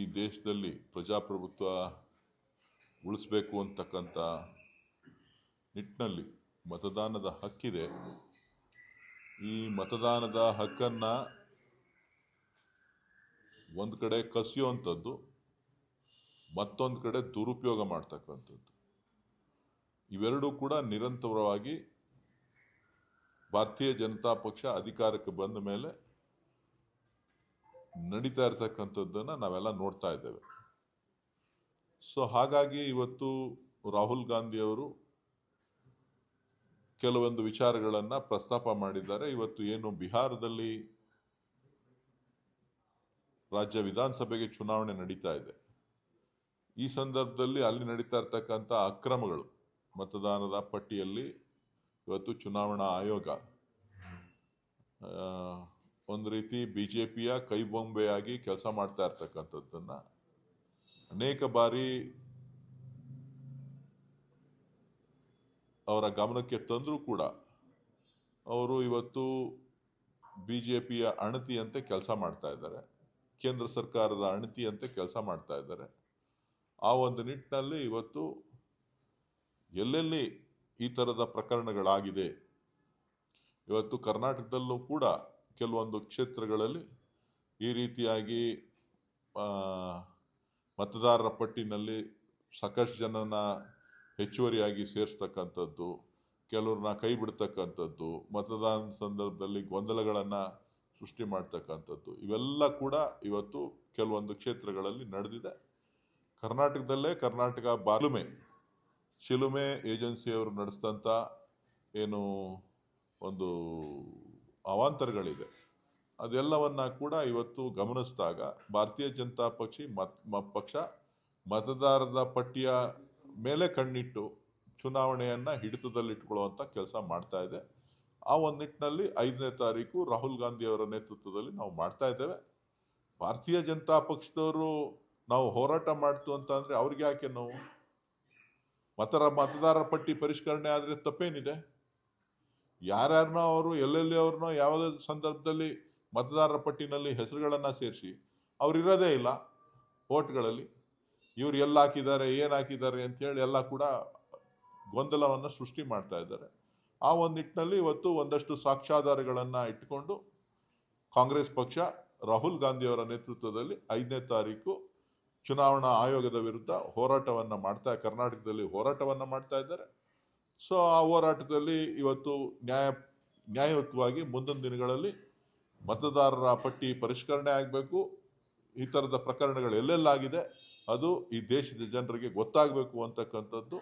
ಈ ದೇಶದಲ್ಲಿ ಪ್ರಜಾಪ್ರಭುತ್ವ ಉಳಿಸ್ಬೇಕು ಅಂತಕ್ಕಂಥ ನಿಟ್ಟಿನಲ್ಲಿ ಮತದಾನದ ಹಕ್ಕಿದೆ. ಈ ಮತದಾನದ ಹಕ್ಕನ್ನು ಒಂದು ಕಡೆ ಕಸಿಯುವಂಥದ್ದು, ಮತ್ತೊಂದು ಕಡೆ ದುರುಪಯೋಗ ಮಾಡ್ತಕ್ಕಂಥದ್ದು. ಇವೆರಡೂ ಕೂಡ ನಿರಂತರವಾಗಿ ಭಾರತೀಯ ಜನತಾ ಪಕ್ಷ ಅಧಿಕಾರಕ್ಕೆ ಬಂದ ಮೇಲೆ ನಡೀತಾ ಇರ್ತಕ್ಕಂಥದ್ದನ್ನು ನಾವೆಲ್ಲ ನೋಡ್ತಾ ಇದ್ದೇವೆ. ಸೊ ಹಾಗಾಗಿ ಇವತ್ತು ರಾಹುಲ್ ಗಾಂಧಿಯವರು ಕೆಲವೊಂದು ವಿಚಾರಗಳನ್ನು ಪ್ರಸ್ತಾಪ ಮಾಡಿದ್ದಾರೆ. ಇವತ್ತು ಏನು ಬಿಹಾರದಲ್ಲಿ ರಾಜ್ಯ ವಿಧಾನಸಭೆಗೆ ಚುನಾವಣೆ ನಡೀತಾ ಇದೆ. ಈ ಸಂದರ್ಭದಲ್ಲಿ ಅಲ್ಲಿ ನಡೀತಾ ಇರ್ತಕ್ಕಂಥ ಅಕ್ರಮಗಳು, ಮತದಾನದ ಪಟ್ಟಿಯಲ್ಲಿ ಇವತ್ತು ಚುನಾವಣಾ ಆಯೋಗ ಒಂದು ರೀತಿ ಬಿ ಜೆ ಪಿಯ ಕೈಬೊಂಬೆಯಾಗಿ ಕೆಲಸ ಮಾಡ್ತಾ ಇರ್ತಕ್ಕಂಥದ್ದನ್ನು ಅನೇಕ ಬಾರಿ ಅವರ ಗಮನಕ್ಕೆ ತಂದರೂ ಕೂಡ ಅವರು ಇವತ್ತು ಬಿ ಜೆ ಪಿಯ ಅಣತಿಯಂತೆ ಕೆಲಸ ಮಾಡ್ತಾ ಇದ್ದಾರೆ. ಕೇಂದ್ರ ಸರ್ಕಾರದ ಅಣತಿಯಂತೆ ಕೆಲಸ ಮಾಡ್ತಾ ಇದ್ದಾರೆ. ಆ ಒಂದು ನಿಟ್ಟಿನಲ್ಲಿ ಇವತ್ತು ಎಲ್ಲೆಲ್ಲಿ ಈ ಥರದ ಪ್ರಕರಣಗಳಾಗಿದೆ, ಇವತ್ತು ಕರ್ನಾಟಕದಲ್ಲೂ ಕೂಡ ಕೆಲವೊಂದು ಕ್ಷೇತ್ರಗಳಲ್ಲಿ ಈ ರೀತಿಯಾಗಿ ಮತದಾರರ ಪಟ್ಟಿನಲ್ಲಿ ಸಾಕಷ್ಟು ಜನನ ಹೆಚ್ಚುವರಿಯಾಗಿ ಸೇರಿಸ್ತಕ್ಕಂಥದ್ದು, ಕೆಲವ್ರನ್ನ ಕೈ ಬಿಡ್ತಕ್ಕಂಥದ್ದು, ಮತದಾನ ಸಂದರ್ಭದಲ್ಲಿ ಗೊಂದಲಗಳನ್ನು ಸೃಷ್ಟಿ ಮಾಡ್ತಕ್ಕಂಥದ್ದು, ಇವೆಲ್ಲ ಕೂಡ ಇವತ್ತು ಕೆಲವೊಂದು ಕ್ಷೇತ್ರಗಳಲ್ಲಿ ನಡೆದಿದೆ. ಕರ್ನಾಟಕದಲ್ಲೇ ಕರ್ನಾಟಕ ಬಾಲುಮೆ ಶಿಲುಮೆ ಏಜೆನ್ಸಿಯವರು ನಡೆಸಿದಂಥ ಏನು ಒಂದು ಅವಾಂತರಗಳಿದೆ. ಅದೆಲ್ಲವನ್ನ ಕೂಡ ಇವತ್ತು ಗಮನಿಸಿದಾಗ ಭಾರತೀಯ ಜನತಾ ಪಕ್ಷ ಮತ್ ಪಕ್ಷ ಮತದಾರರ ಪಟ್ಟಿಯ ಮೇಲೆ ಕಣ್ಣಿಟ್ಟು ಚುನಾವಣೆಯನ್ನು ಹಿಡಿತದಲ್ಲಿಟ್ಕೊಳ್ಳುವಂಥ ಕೆಲಸ ಮಾಡ್ತಾ ಇದೆ. ಆ ಒಂದು ನಿಟ್ಟಿನಲ್ಲಿ ಐದನೇ ತಾರೀಕು ರಾಹುಲ್ ಗಾಂಧಿ ಅವರ ನೇತೃತ್ವದಲ್ಲಿ ನಾವು ಮಾಡ್ತಾ ಇದ್ದೇವೆ. ಭಾರತೀಯ ಜನತಾ ಪಕ್ಷದವರು ನಾವು ಹೋರಾಟ ಮಾಡ್ತು ಅಂತ ಅಂದ್ರೆ ಅವ್ರಿಗೆ ಯಾಕೆ ನಾವು? ಮತರ ಮತದಾರರ ಪಟ್ಟಿ ಪರಿಷ್ಕರಣೆ ಆದರೆ ತಪ್ಪೇನಿದೆ? ಯಾರ್ಯಾರನ್ನೋ ಅವರು, ಎಲ್ಲೆಲ್ಲಿ ಅವ್ರನ್ನೋ ಯಾವುದೇ ಸಂದರ್ಭದಲ್ಲಿ ಮತದಾರರ ಪಟ್ಟಿನಲ್ಲಿ ಹೆಸರುಗಳನ್ನು ಸೇರಿಸಿ ಅವರಿರೋದೇ ಇಲ್ಲ ಓಟ್ಗಳಲ್ಲಿ ಇವ್ರು ಎಲ್ಲ ಹಾಕಿದ್ದಾರೆ, ಏನು ಹಾಕಿದ್ದಾರೆ ಅಂತೇಳಿ ಎಲ್ಲ ಕೂಡ ಗೊಂದಲವನ್ನು ಸೃಷ್ಟಿ ಮಾಡ್ತಾ ಇದ್ದಾರೆ. ಆ ಒಂದು ನಿಟ್ಟಿನಲ್ಲಿ ಇವತ್ತು ಒಂದಷ್ಟು ಸಾಕ್ಷ್ಯಾಧಾರಗಳನ್ನು ಇಟ್ಟುಕೊಂಡು ಕಾಂಗ್ರೆಸ್ ಪಕ್ಷ ರಾಹುಲ್ ಗಾಂಧಿಯವರ ನೇತೃತ್ವದಲ್ಲಿ ಐದನೇ ತಾರೀಕು ಚುನಾವಣಾ ಆಯೋಗದ ವಿರುದ್ಧ ಹೋರಾಟವನ್ನು ಮಾಡ್ತಾ, ಕರ್ನಾಟಕದಲ್ಲಿ ಹೋರಾಟವನ್ನು ಮಾಡ್ತಾ ಇದ್ದಾರೆ. ಸೊ ಆ ಹೋರಾಟದಲ್ಲಿ ಇವತ್ತು ನ್ಯಾಯ, ನ್ಯಾಯಯುತವಾಗಿ ಮುಂದಿನ ದಿನಗಳಲ್ಲಿ ಮತದಾರರ ಪಟ್ಟಿ ಪರಿಷ್ಕರಣೆ ಆಗಬೇಕು. ಈ ಥರದ ಪ್ರಕರಣಗಳು ಎಲ್ಲೆಲ್ಲಾಗಿದೆ, ಅದು ಈ ದೇಶದ ಜನರಿಗೆ ಗೊತ್ತಾಗಬೇಕು ಅಂತಕ್ಕಂಥದ್ದು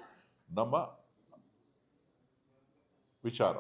ನಮ್ಮ ವಿಚಾರ.